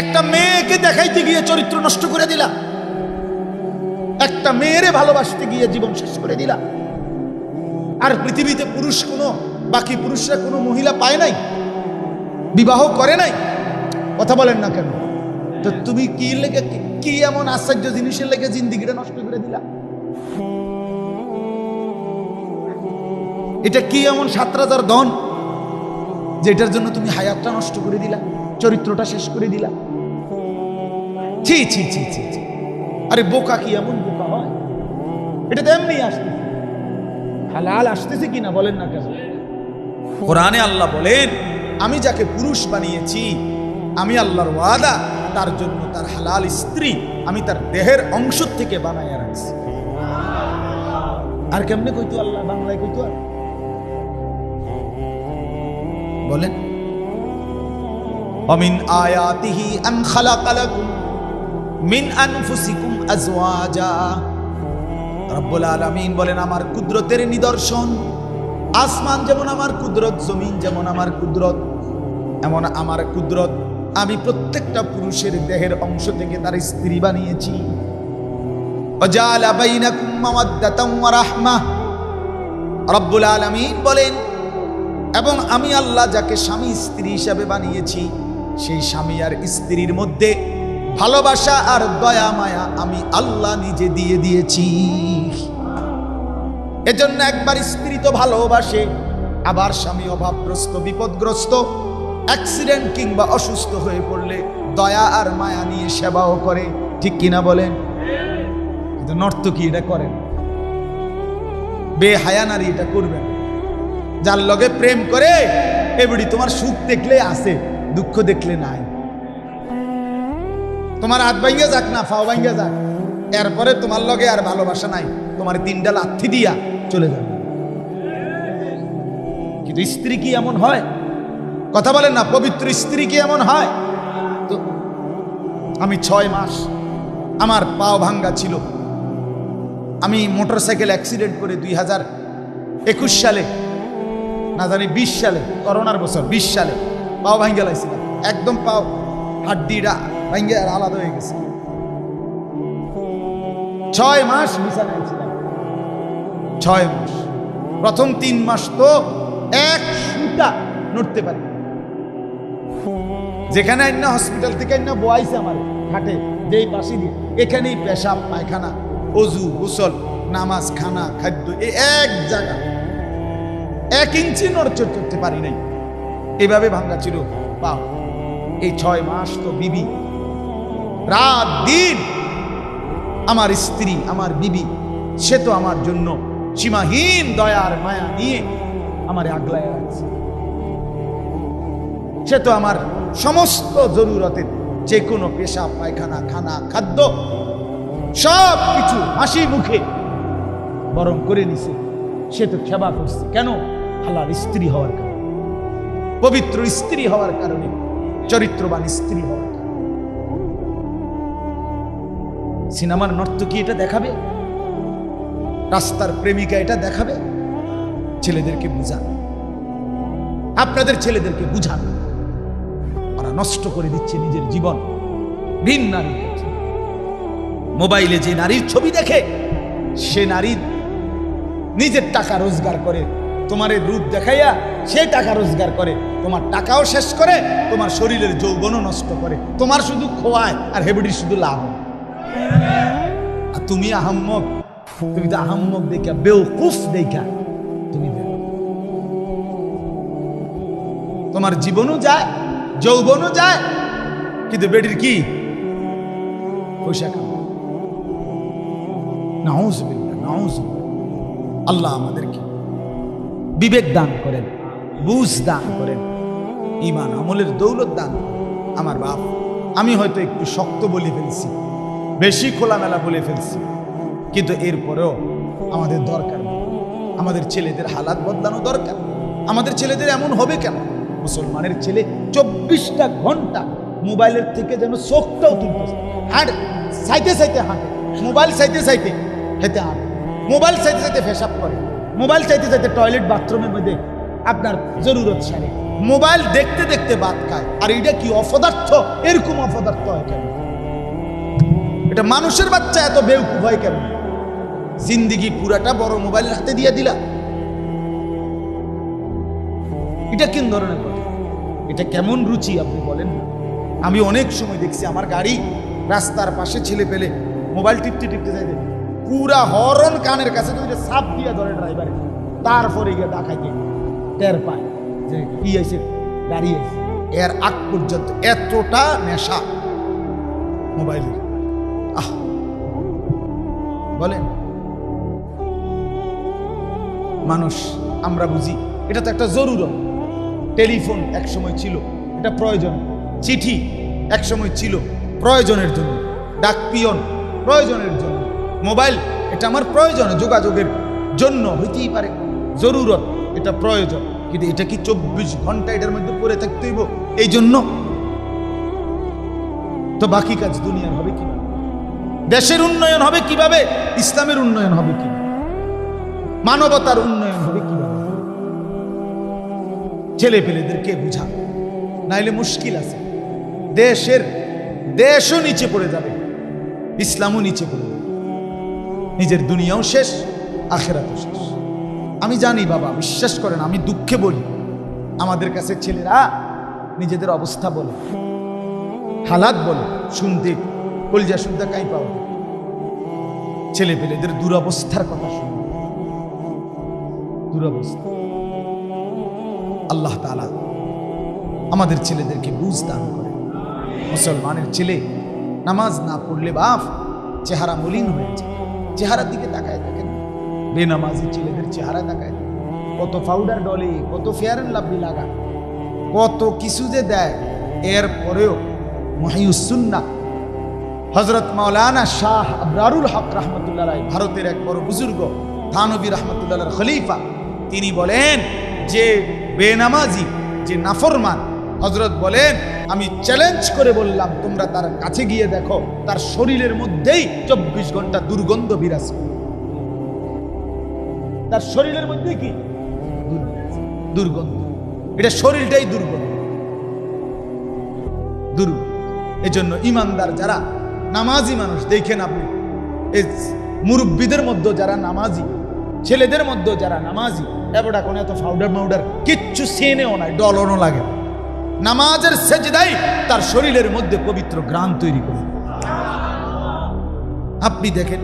একটা মেয়েকে দেখাইতে গিয়ে চরিত্র নষ্ট করে দিলা। একটা মেয়েরে ভালোবাসতে গিয়ে জীবন শেষ করে দিলা। আর পৃথিবীতে পুরুষ কোনো, বাকি পুরুষরা কোনো মহিলা পায় নাই, বিবাহ করে নাই। কথা বলেন না কেন? তো তুমি কি লেগে, কি এমন আশ্চর্য জিনিসের লেগে জিন্দিগিটা নষ্ট করে দিলা? এটা কি এমন সাত রাজার ধন, যেটার জন্য তুমি হায়াতটা নষ্ট করে দিলা? চরিত্রটা শেষ করে দিলা ছি ছি ছি ছি ছি। আরে বোকা কি এমন বোকা হয়? এটা তো এমনি আসতেছে। হালাল আসতেছে কিনা বলেন না কেন? কোরআনে আল্লাহ বলেন, আমি যাকে পুরুষ বানিয়েছি, আমি আল্লাহর ওয়াদা, তার জন্য তার হালাল স্ত্রী, আমি তার দেহের অংশ থেকে বানাইয়া রাখছি। আর কেমনে কইতো আল্লাহ? বাংলায় কইতো আর? বলেন। অমিন আয়াতিহি আন খালাকা লাকুম মিন আনফুসিকুম আজওয়াজা রব্বুল আলামিন বলেন, আমার কুদরতের নিদর্শন, আসমান যেমন আমার কুদরত, জমিন যেমন আমার কুদরত, এমন আমার কুদরত আমি প্রত্যেকটা পুরুষের দেহের অংশ থেকে তার স্ত্রী বানিয়েছি। রব্বুল আলামিন বলেন, এবং আমি আল্লাহ যাকে স্বামী স্ত্রী হিসাবে বানিয়েছি সেই স্বামী আর স্ত্রীর মধ্যে ভালোবাসা আর দয়া মায়া আমি আল্লাহ নিজে দিয়ে দিয়েছি। এজন্য একবার স্ত্রী তো ভালোবাসে, আবার স্বামী অভাবগ্রস্ত, বিপদগ্রস্ত, অ্যাক্সিডেন্ট কিংবা অসুস্থ হয়ে পড়লে দয়া আর মায়া নিয়ে সেবাও করে। ঠিক কিনা বলেন? কিন্তু নর্তকী এটা করেন? বেহায়া নারী এটা করবেন। যার লগে প্রেম করে এবারে তোমার সুখ দেখলে আসে। দুঃখ দেখলে নাই। তোমার হাত ভাঙ্গে যাক না ফাও ভাঙ্গে যাক। এরপরে তোমার লগে আর ভালোবাসা নাই। তোমার তিনটা লাথি দিয়া চলে যাবে। কিন্তু স্ত্রী কি এমন হয়? কথা বলেন না, পবিত্র স্ত্রী কি এমন হয়? তো আমি ছয় মাস আমার পাও ভাঙ্গা ছিল। আমি মোটর সাইকেল অ্যাক্সিডেন্ট করে দুই হাজার একুশ সালে, না জানি বিশ সালে, করোনার বছর, বিশ সালে পাও ভাঙ্গে লাইছিলাম একদম পাও হাড্ডিটা ভাঙ্গে আলাদা হয়ে গেছে। ছয় মাস বিছানায় ছয় মাস। প্রথম তিন মাস তো এক সুতা নড়তে পারি। যেখানে আইনা হসপিটাল থেকে আইনা বয়াইছে আমার খাটে যেই পাশে দিয়ে, এখানেই পেশাব, পায়খানা, অজু, গোসল, নামাজ, খানা, খাদ্য এই এক জায়গা। এক ইঞ্চি নড়চড় করতে পারি নাই। এভাবে ভাঙ্গা ছিল। পাও এই ছয় মাস তো বিবি। রাত দিন আমার স্ত্রী, আমার বিবি, সে তো আমার জন্য সীমাহীন দয়ার মায়া নিয়ে আমার আগলায় রাখছে। সে তো আমার সমস্ত জরুরতের যে কোনো পেশা, পায়খানা, খানা, খাদ্য, সব কিছু হাসি মুখে বরং করে নিছে। সে তো সেবা করছে। কেন? হালাল স্ত্রী হওয়ার কারণে। পবিত্র স্ত্রী হওয়ার কারণে, চরিত্রবান স্ত্রী হওয়ার সিনেমার নর্তকী এটা দেখাবে? রাস্তার প্রেমিকা এটা দেখাবে? ছেলেদেরকে বুঝান আপনাদের ছেলেদেরকে বুঝান ওরা নষ্ট করে দিচ্ছে নিজের জীবন। ভিন নারী মোবাইলে যে নারীর ছবি দেখে, সে নারী নিজের টাকা রোজগার করে তোমার এই রূপ দেখাইয়া সে টাকা রোজগার করে, তোমার টাকাও শেষ করে, তোমার শরীরের যৌবনও নষ্ট করে। তোমার শুধু খোয়ায় আর হেবড়ির শুধু লাভ। আর তুমি আহাম্মক, তুমি তো আহাম্মক দেখা বেউকুফ দেখা তুমি তোমার জীবনও যায়, যৌবনও যায়, কিন্তু বেডির কি? পয়সা কামায় নাউজুবিল্লাহ নাউজুবিল্লাহ। আল্লাহ আমাদেরকে বিবেক দান করেন, বুঝ দান করেন ইমান আমলের দৌলত দান আমার বাপ, আমি হয়তো একটু শক্ত বলে ফেলছি, বেশি খোলামেলা বলে ফেলছি, কিন্তু এরপরেও আমাদের দরকার আমাদের ছেলেদের হালাত বদলানো দরকার। আমাদের ছেলেদের এমন হবে কেন? মুসলমানের ছেলে চব্বিশটা ঘণ্টা মোবাইলের থেকে যেন চোখটাও তুলতেছে হাঁট, সাইতে সাইতে হাঁটে, মোবাইল সাইতে সাইতে হেঁটে হাঁটে। মোবাইল চাইতে চাইতে ফেসাব করে। মোবাইল চাইতে চাইতে টয়লেট বাথরুমের মধ্যে আপনার জরুরত সারে। মোবাইল দেখতে দেখতে বাদ খায়। আর এটা কি অপদার্থ? এরকম অপদার্থ হয় কেন? এটা মানুষের বাচ্চা এত বেউকুফ হয় কেন? জিন্দিগি পুরাটা বড় মোবাইলের হাতে দিয়ে দিলা। এটা কোন ধরনের কথা এটা কেমন রুচি আপনি বলেন আমি অনেক সময় দেখছি আমার গাড়ি রাস্তার পাশে ছেলে পেলে মোবাইল টিপতে টিপতে যাইতে পুরা হরন কানের কাছে তো এটা সাপ দিয়া ধরে ড্রাইভারে তারপরে গিয়ে দেখাইতে টের পায়। যে কি আছে। গাড়ি এর আগ পর্যন্ত এতটা নেশা মোবাইলের। আহ। বলেন। মানুষ, আমরা বুঝি, এটা তো একটা জরুরত। টেলিফোন এক সময় ছিল, এটা প্রয়োজন। চিঠি এক সময় ছিল, প্রয়োজনের জন্য। ডাক পিয়ন প্রয়োজনের জন্য। মোবাইল, এটা আমার প্রয়োজন, যোগাযোগের জন্য হইতেই পারে। জরুরত, এটা প্রয়োজন। কিন্তু এটা কি চব্বিশ ঘণ্টা এটার মধ্যে পড়ে থাকতে হইব? এই জন্য তো বাকি কাজ দুনিয়ার হবে কি দেশের উন্নয়ন হবে কীভাবে? ইসলামের উন্নয়ন হবে কি মানবতার উন্নয়ন হবে কীভাবে? ছেলে পেলেদেরকে বুঝা। নাইলে মুশকিল আছে। দেশের, দেশও নিচে পড়ে যাবে। ইসলামও নিচে পড়ে নিজের দুনিয়াও শেষ, আখেরাতও শেষ। আমি জানি বাবা, বিশ্বাস করেন, আমি দুঃখে বলি। আমাদের কাছে ছেলেরা নিজেদের অবস্থা বলে, হালাত বলে, শুনতে, কলজা শুনতে কাই পাও ছেলে পেলেদের দুরবস্থার কথা শুনে দুরবস্থা। আল্লাহ তালা আমাদের ছেলেদেরকে বুঝ দান করে মুসলমানের ছেলে নামাজ না পড়লে বাপ, চেহারা মলিন হয়েছে চেহারার দিকে তাকায় দেখেন। বেনামাজি ছেলেদের চেহারা তাকায়। কত পাউডার ডলে, কত ফেয়ার অ্যান্ড লাভলি লাগা কত কিছু যে দেয়। এর পরেও মহিউসুন্না হজরত মাওলানা শাহ আবরারুল হক রহমতুল্লাহ ভারতের এক বড় বুজুর্গ থানবী রহমতুল্লাহ খলিফা, তিনি বলেন যে বেনামাজি, যে নাফরমান হজরত বলেন, আমি চ্যালেঞ্জ করে বললাম তোমরা তার কাছে গিয়ে দেখো, তার শরীরের মধ্যেই চব্বিশ ঘণ্টা দুর্গন্ধ বিরাজ। তার শরীরের মধ্যে কি দুর্গন্ধ এটা শরীরটাই দুর্গন্ধ দুর্গ এজন্য ইমানদার যারা, নামাজি মানুষ, দেখেন আপনি মুরব্বীদের মধ্যে যারা নামাজি, ছেলেদের মধ্যে যারা নামাজি এবড়া কোনো এত ফাউডার মাউডার কিচ্ছু সেনেও নাই ডলনও লাগে না। নামাজের সেজদাই তার শরীরের মধ্যে পবিত্র গ্রাম তৈরি করে। আপনি দেখেন।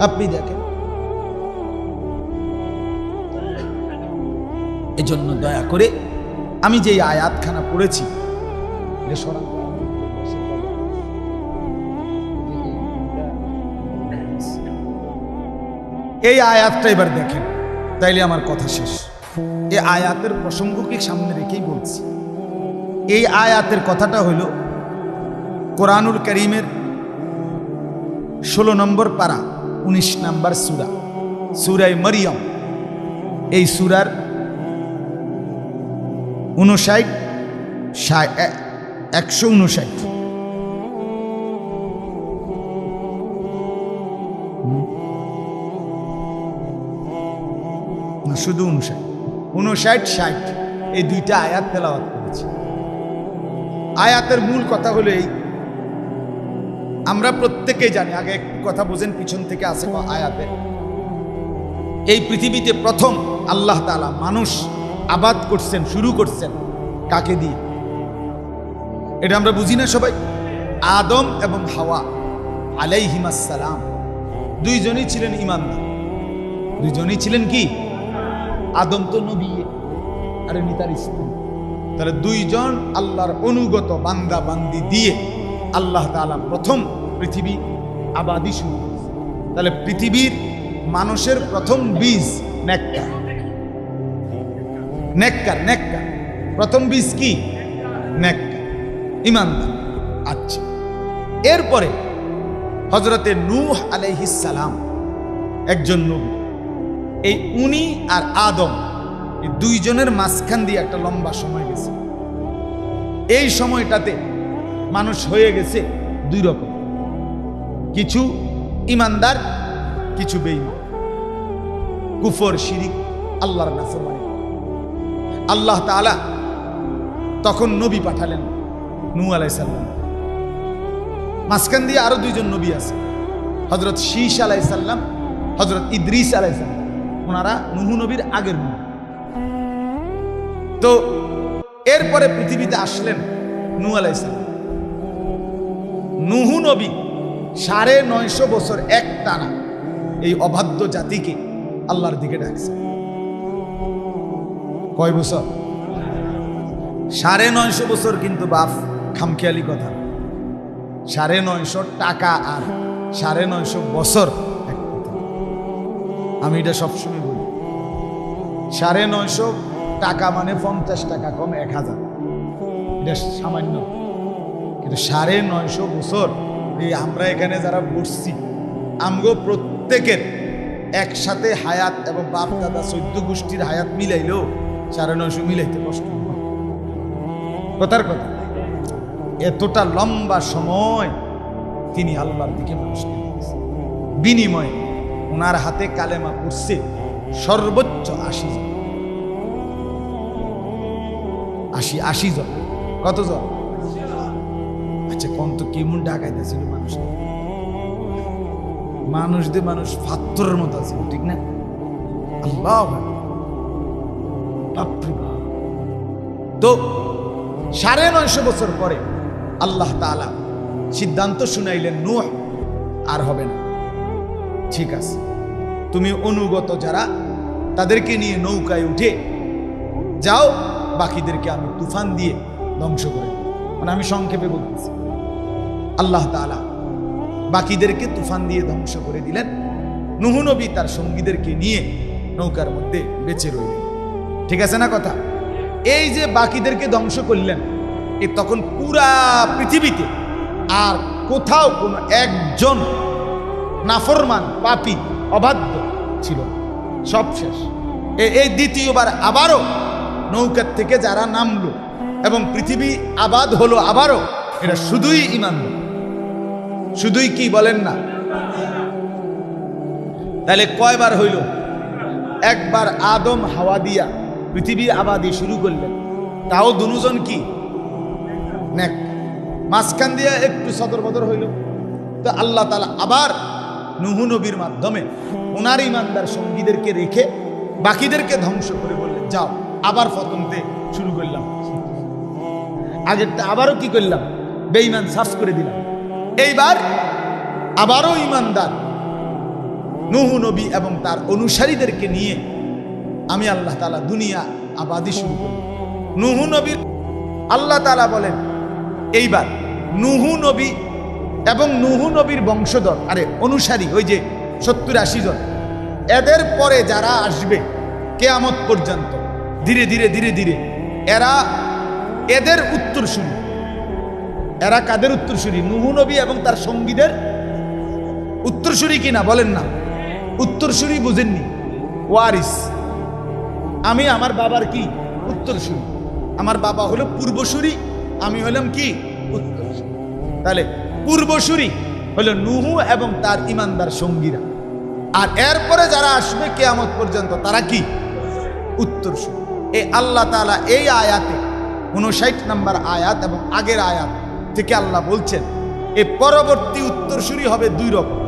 আপনি দেখেন। এজন্য দয়া করে আমি যে আয়াতখানা পড়েছি এই আয়াতটা এবার দেখেন। তাইলে আমার কথা শেষ। এই আয়াতের প্রসঙ্গকে সামনে রেখেই বলছি। এই আয়াতের কথাটা হলো কোরআনুল করিমের ষোলো নম্বর পারা, উনিশ নম্বর সুরা সুরাই মরিয়ম। এই সুরার উনষাট একশো উনষাট শুধু উনষাট উনষাট ষাট। এই দুইটা আয়াত তেলাওয়াত করেছি। আয়াতের মূল কথা হলো এই। আমরা প্রত্যেকেই জানি, আগে কথা বোঝেন, পিছন থেকে আসে আয়াতে। এই পৃথিবীতে প্রথম আল্লাহ তাআলা মানুষ আবাদ করছেন, শুরু করছেন, কাকে দিয়ে? এটা আমরা বুঝি না সবাই? আদম এবং হাওয়া আলাইহিমাসালাম দুইজনই ছিলেন ইমানদার। দুইজনই ছিলেন কি? আদম তো নবী। আর উনি তার স্ত্রী। তাহলে দুইজন আল্লাহর অনুগত বান্দা বান্দি দিয়ে আল্লাহ তাআলা প্রথম পৃথিবী আবাদি শুরু তাহলে পৃথিবীর মানুষের প্রথম বীজ নেককার। নেককার নেককার। প্রথম বীজ কি? নেককার। ইমানদার। আচ্ছা। এরপরে হজরতে নূহ আলাইহিস সালাম একজন নবী। এই উনি আর আদম, এই দুইজনের মাঝখান দিয়ে একটা লম্বা সময় গেছে। এই সময়টাতে মানুষ হয়ে গেছে দুই রকম। কিছু ইমানদার, কিছু বেঈমান। কুফর, শিরিক, আল্লাহর নাফরমানি। আল্লাহ তাআলা তখন নবী পাঠালেন নূ আলাইসাল্লাম মাঝখান দিয়ে আরও দুইজন নবী আছে। হজরত শীষ আলাইসাল্লাম হজরত ইদ্রিস আলাইসাল্লাম ওনারা নুহু নবীর আগের নবী তো এরপরে পৃথিবীতে আসলেন নূ আলাইসাল্লাম নুহু নবী সাড়ে নয়শো বছর এক টানা এই অবাধ্য জাতিকে আল্লাহর দিকে ডাকছে। কয় বছর? সাড়ে নয়শো বছর কিন্তু বাপ, খামখেয়ালি কথা। সাড়ে নয়শো টাকা আর সাড়ে নয়শো বছর। আমি এটা সবসময় বলি। সাড়ে নয়শো টাকা মানে পঞ্চাশ টাকা, কম এক হাজার। এটা সামান্য। কিন্তু সাড়ে নয়শো বছর এই আমরা এখানে যারা বসছি, আমগো প্রত্যেকের একসাথে হায়াত এবং বাপ, দাদা চৈদ্য গোষ্ঠীর হায়াত মিলাইলেও সাড়ে নয়শো মিলাইতে কষ্ট কথার কথা। এতটা লম্বা সময় তিনি আল্লাহর দিকে মানুষকে বিনিময়ে ওনার হাতে কালেমা পড়ছে, সর্বোচ্চ আশি জন। আশি আশি জন। কত জন? আচ্ছা কোন কেমন ডাকাইতেছিল মানুষ। মানুষ দিয়ে মানুষ ফাত্তরের মতো আছে, ঠিক না? আল্লাহ। তো সাড়ে নয়শো বছর পরে আল্লাহ তাআলা সিদ্ধান্ত শুনাইলেন, নূহ, আর হবে না। ঠিক আছে। তুমি অনুগত যারা, তাদেরকে নিয়ে নৌকায় উঠে যাও, বাকিদেরকে আমি তুফান দিয়ে ধ্বংস করে মানে আমি সংক্ষেপে বলতেছি। আল্লাহ তাআলা বাকিদেরকে তুফান দিয়ে ধ্বংস করে দিলেন। নুহনবী তার সঙ্গীদেরকে নিয়ে নৌকার মধ্যে বেঁচে রইলেন। ঠিক আছে না কথা? এই যে বাকিদেরকে ধ্বংস করলেন, এ তখন পুরা পৃথিবীতে আর কোথাও কোনো একজন নাফরমান পাপি, অবাধ্য ছিল। সব শেষ। এই দ্বিতীয়বার আবারও নৌকার থেকে যারা নামলো এবং পৃথিবী আবাদ হলো আবারও এটা শুধুই ইমান। শুধুই কি বলেন না? তাহলে কয়বার হইল? একবার আদম হাওয়া দিয়া পৃথিবী আবাদি শুরু করলেন। তাও দুজন কি? মাঝখান দিয়ে একটু সদর বদর হইল। তো আল্লাহ তালা আবার নুহু নবীর মাধ্যমে ওনার ইমানদার সঙ্গীদেরকে রেখে বাকিদেরকে ধ্বংস করে বললেন, যাও, আবার ফতনতে শুরু করলাম। আগেরটা আবারও কি করলাম? বেঈমান সাফ করে দিলাম। এইবার আবারও ইমানদার নুহু নবী এবং তার অনুসারীদেরকে নিয়ে আমি আল্লাহ তালা দুনিয়া আবাদি শুরু করি নুহু নবীর আল্লাহ তালা বলেন, এইবার নুহু নবী এবং নুহু নবীর বংশধর, আরে অনুসারী, ওই যে সত্তর আশি জন। এদের পরে যারা আসবে কেয়ামত পর্যন্ত, ধীরে ধীরে ধীরে ধীরে, এরা এদের উত্তরসূরি। এরা কাদের উত্তরসূরি? নুহু নবী এবং তার সঙ্গীদের উত্তরসূরি কিনা বলেন না। উত্তরসূরি বুঝেননি। ওয়ারিস। আমি আমার বাবার কি? উত্তরসূরি। আমার বাবা হলো পূর্বসূরি, আমি হলাম কি? উত্তরসূরি। তাহলে পূর্বসূরি হলো নুহু এবং তার ইমানদার সঙ্গীরা। আর এরপরে যারা আসবে কেয়ামত পর্যন্ত, তারা কি? উত্তরসূরি। এই আল্লাহ তাআলা এই আয়াতে উনষাট নাম্বার আয়াত এবং আগের আয়াত থেকে আল্লাহ বলছেন এই পরবর্তী উত্তরসূরি হবে দুই রকম।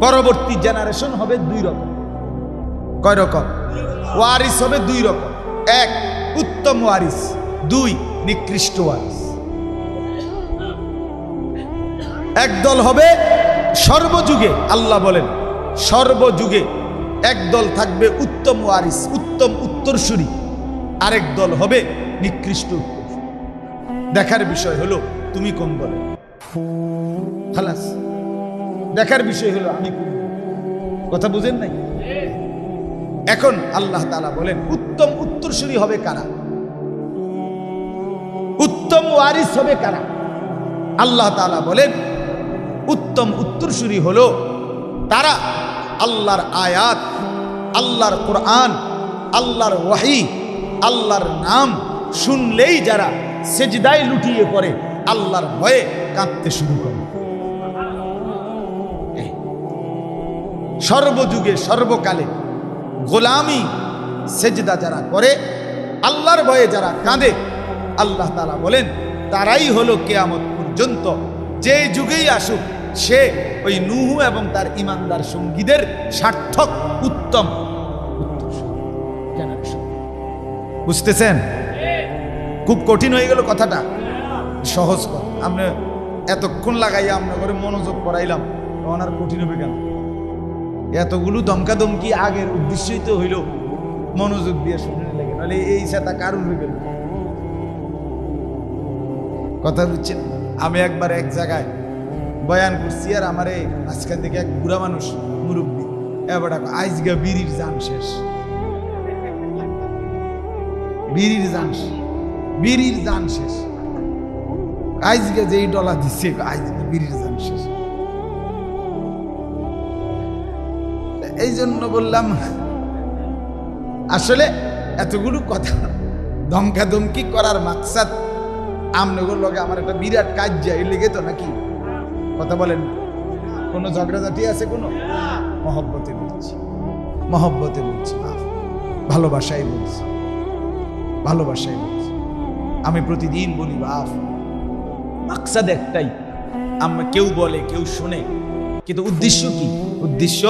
পরবর্তী জেনারেশন হবে দুই রকম। কয় রকম? ওয়ারিস হবে দুই রকম। এক, উত্তম ওয়ারিস। দুই, নিকৃষ্ট ওয়ারিস। একদল হবে সর্বযুগে, আল্লাহ বলেন, সর্বযুগে একদল থাকবে উত্তম ওয়ারিস, উত্তম উত্তরসূরি। আরেক দল হবে নিকৃষ্ট দেখার বিষয় হলো, তুমি কোন দলে খালাস, দেখার বিষয় হলো, আমি কোন কথা বুঝেন নাই? এখন আল্লাহ তাআলা বলেন, উত্তম উত্তরসূরি হবে কারা? উত্তম ওয়ারিস হবে কারা? আল্লাহ তাআলা বলেন উত্তম উত্তরসূরি হল তারা আল্লাহর আয়াত, আল্লাহর কোরআন, আল্লাহর ওয়াহি, আল্লাহর নাম শুনলেই যারা সেজদায় লুটিয়ে পড়ে, আল্লাহর ভয়ে কাঁদতে শুরু করে। সর্বযুগে, সর্বকালে গোলামি, সেজদা যারা করে, আল্লাহর ভয়ে যারা কাঁদে, আল্লাহ তালা বলেন, তারাই হলো কেয়ামত পর্যন্ত যে যুগেই আসুক, সে ওই নুহু এবং তার ইমানদার সঙ্গীদের সার্থক, উত্তম বুঝতেছেন? খুব কঠিন হয়ে গেল কথাটা। সহজ কথা। আমরা এতক্ষণ লাগাইয়া আমরা করে মনোযোগ করাইলাম আর কঠিন হবে কেন? এতগুলো দমকা দমকি আগের উদ্দেশ্যই তো হইল মনোযোগ দিয়ে শুনে লেগে নাহলে এই সেটা কারণ হয়ে গেল কথা বুঝছেন? আমি একবার এক জায়গায় বয়ান করছি আর আমার এই আজকাল থেকে এক বুড়া মানুষ মুরব্বী। এবার আজগা বিড়ির জান শেষ। বিড়ির জান বিড়ির জান শেষ। আজকে যেই ডলা দিচ্ছে আজকে বিড়ির জান শেষ। এই জন্য বললাম, আসলে এতগুলো কথা ধমকা ধমকি করার মাকসাদ আমনগর লগে আমার একটা বিরাট কাজ যায়, এর লেগে তো নাকি? কথা বলেন কোনো ঝগড়াঝাটি আছে কোনো? মহব্বতে বলছি। মহব্বতে বলছি ভালোবাসাই বলছি। ভালোবাসাই বলছি। আমি প্রতিদিন বলি বাপ মাকসাদ একটাই। আমরা কেউ বলে, কেউ শুনে। কিন্তু উদ্দেশ্য কি? উদ্দেশ্য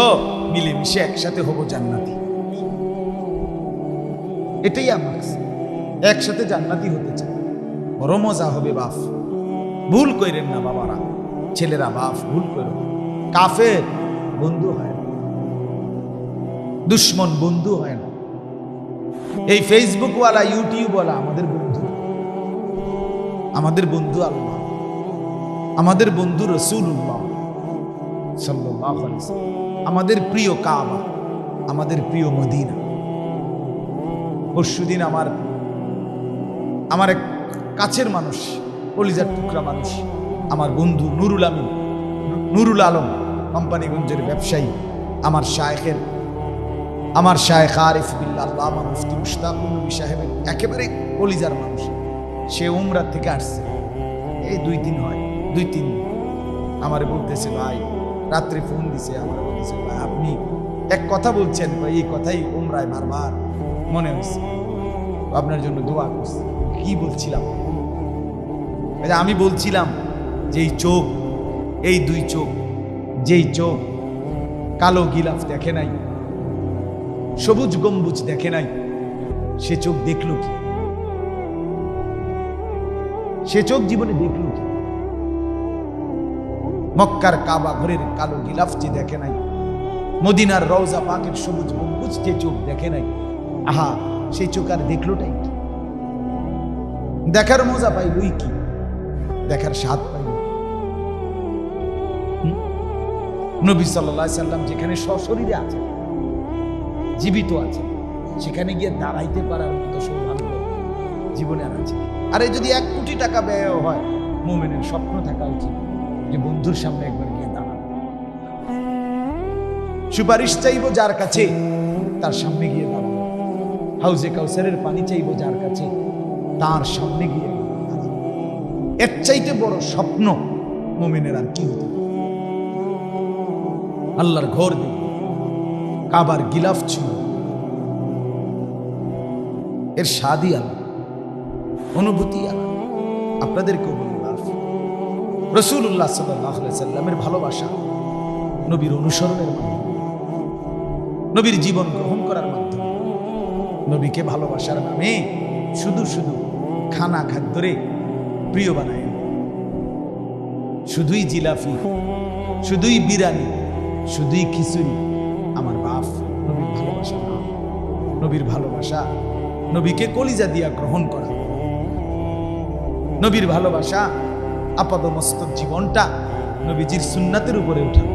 মিলেমিশে একসাথে হব জান্নাতি। এটাই আমার একসাথে জান্নাতি হতে চাই। বড় মজা হবে বাপ। ভুল কইরেন না বাবারা। ছেলেরা বাপ, ভুল করো কাফের, বন্ধু হয় না। দুশ্মন, বন্ধু হয় না। এই ফেসবুকওয়ালা ইউটিউবওয়ালা আমাদের বন্ধু। আমাদের বন্ধু আল্লাহ। আমাদের বন্ধু রসুল্লাহ আলাইহি আমাদের প্রিয় কাবা, আমাদের প্রিয় মদিনা। পরশুদিন আমার আমার এক কাছের মানুষ, কলিজার টুকরা মানুষ। আমার বন্ধু নুরুল আমিন, নুরুল আলম কোম্পানিগঞ্জের ব্যবসায়ী, আমার শায়েখের, আমার শায়েখ আরিফ বিল্লাহ মুফতি নবী সাহেবের একেবারে কলিজার মানুষ। সে উমরা থেকে আসছে। এই দুই দিন হয়, দুই তিন আমারে বলতেছে, ভাই, রাত্রে ফোন দিছে আমার, বলতেছে, ভাই, আপনি এক কথা বলছেন, ভাই, এই কথাই উমরায় বারবার মনে হচ্ছে আপনার জন্য দোয়া করছি। কি বলছিলাম? এই আমি বলছিলাম যে এই চোখ, এই দুই চোখ, যেই চোখ, কালো গিলাফ দেখে নাই, সবুজ গম্বুজ দেখে নাই, সে চোখ দেখল কি? সে চোখ জীবনে দেখল কি? মক্কার কাবা ঘরের কালো গিলাফ যে দেখে নাই, মদিনার রওজা পাকের সবুজ গম্বুজ যে চোখ দেখে নাই, আহা, সেই চোখ আর দেখলোটাই? দেখার মজা পাইলই কি? দেখার স্বাদ পাইল? নবী সাল্লাহ সাল্লাম যেখানে সশরীরে আছে জীবিত আছে সেখানে গিয়ে দাঁড়াইতে পারার মতো সৌভাগ্য জীবনে আর আছে আরে যদি এক কোটি টাকা ব্যয় হয়, মোমেনের স্বপ্ন থাকা উচিত যে বন্ধুর সামনে একবার গিয়ে দাঁড়ানো। সুপারিশ চাইব যার কাছে, তার সামনে গিয়ে দাঁড়ানো। হাউজে কাউসারের পানি চাইব যার কাছে তার সামনে গিয়ে এর চাইতে বড় স্বপ্ন মোমেনের আর কি হতে আল্লাহর ঘর দেখব কাবার গিলাফ ছিল। এর স্বাদই আলাদা অনুভূতি আলাদা আপনাদেরকেও বলি রসুল্লাহ সাল্লামের ভালোবাসা নবীর অনুসরণের মাধ্যমে, নবীর জীবন গ্রহণ করার মাধ্যমে, নবীকে ভালোবাসার নামে শুধু শুধু খানা খাদ্যরে প্রিয় বানায়। শুধুই জিলাফি শুধুই বিরানি শুধুই খিচুড়ি আমার বাপ নবীর ভালোবাসা। না নবীর ভালোবাসা নবীকে কলিজা দিয়া গ্রহণ করা। নবীর ভালোবাসা আপাদমস্তক জীবনটা নবীজির সুন্নাতের উপরে উঠা।